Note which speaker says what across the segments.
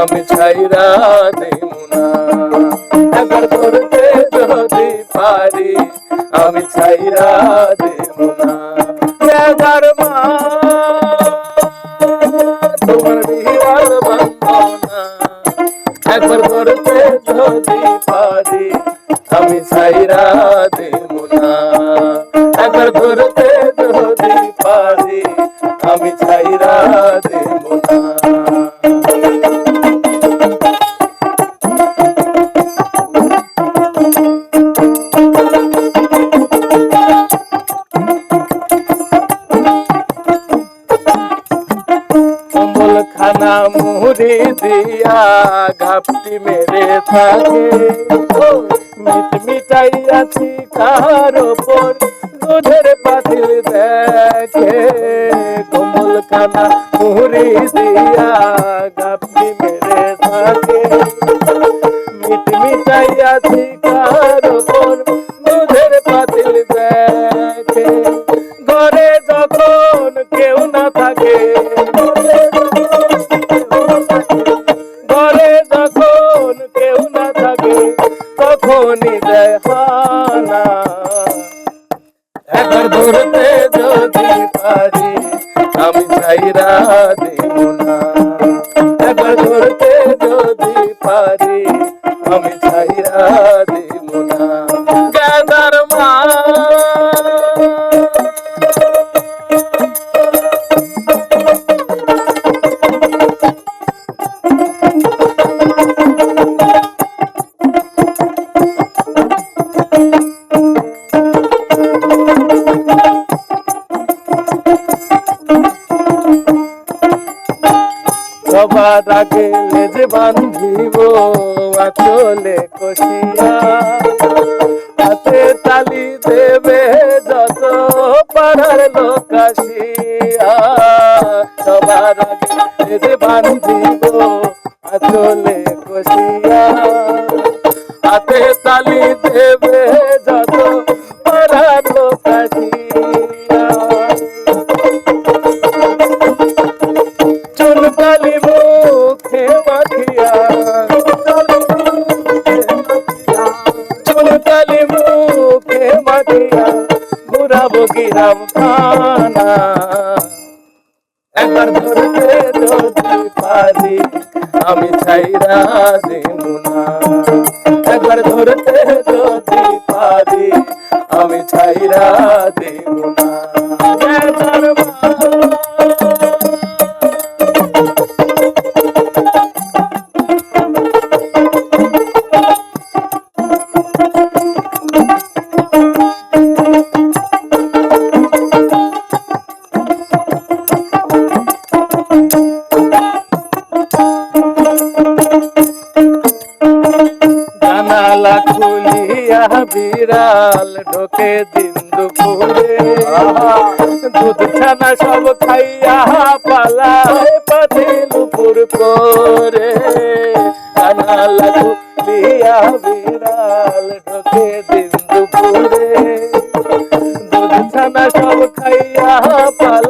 Speaker 1: আমি ছাইরা দেমুনা একবার ধরতে যদি পারি আমি ছাইরা দেমুনা গেদার মা তোমার বিহার বন্দনা একবার ধরতে যদি পারি আমি সাইরা দেব না একবার ধরতে মুড়ি দিয়া ঘাপটি মেরে থাকে মিট আছি কার ওপর দুধের পাতিল দেখে কম্বল খানা মুড়ি দিয়া ঘাপটি মেরে থাকে মিট মিটাই আছি কার ওপর দুধের পাতিল দেখে ঘরে যখন কেউ না থাকে সবার আগে লেজে বান্ধিব, আচলে কষিয়া হাতে তালি দেবে যত পাড়ার লোক আসিয়া। সবার আগে লেজে বান্ধিব, আচলে কষিয়া হাতে তালি দেবে যত মুখে মাখিয়া। চুল কালি মুখে মাখিয়া ঘুরাবো গিরাম খানা। আমি ছাইরা দেব না। জানালা খুলিয়া বিড়াল ঢোকে দিন দুপুরে। দুধ ছানা সব খাইয়া পালায় পাতিল উপর করে জানালা খুলিয়া বিড়াল ঢোকে দিন দুপুরে। দুধ ছানা সব খাইয়া পালায়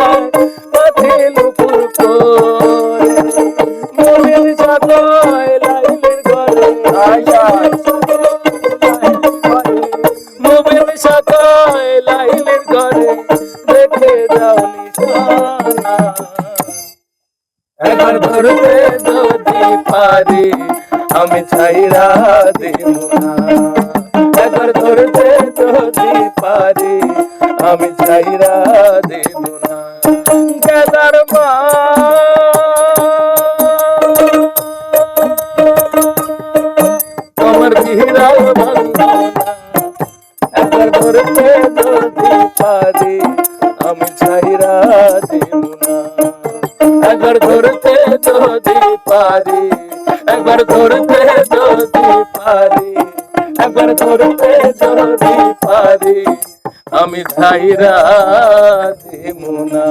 Speaker 1: করবে যদি পারি, আমি ছাইরা দেব একবার ধরতে যদি পারি আমি ছাইরা দেব না দাদার মা তোমার বিহিরাল ভাঙা একবার ধরতে যদি পারি আমি ছাইরা দেব না। একবার ধরতে যদি পারি, একবার ধরতে যদি পারি, একবার ধরতে যদি পারি, আমি ধাইরা দেব না।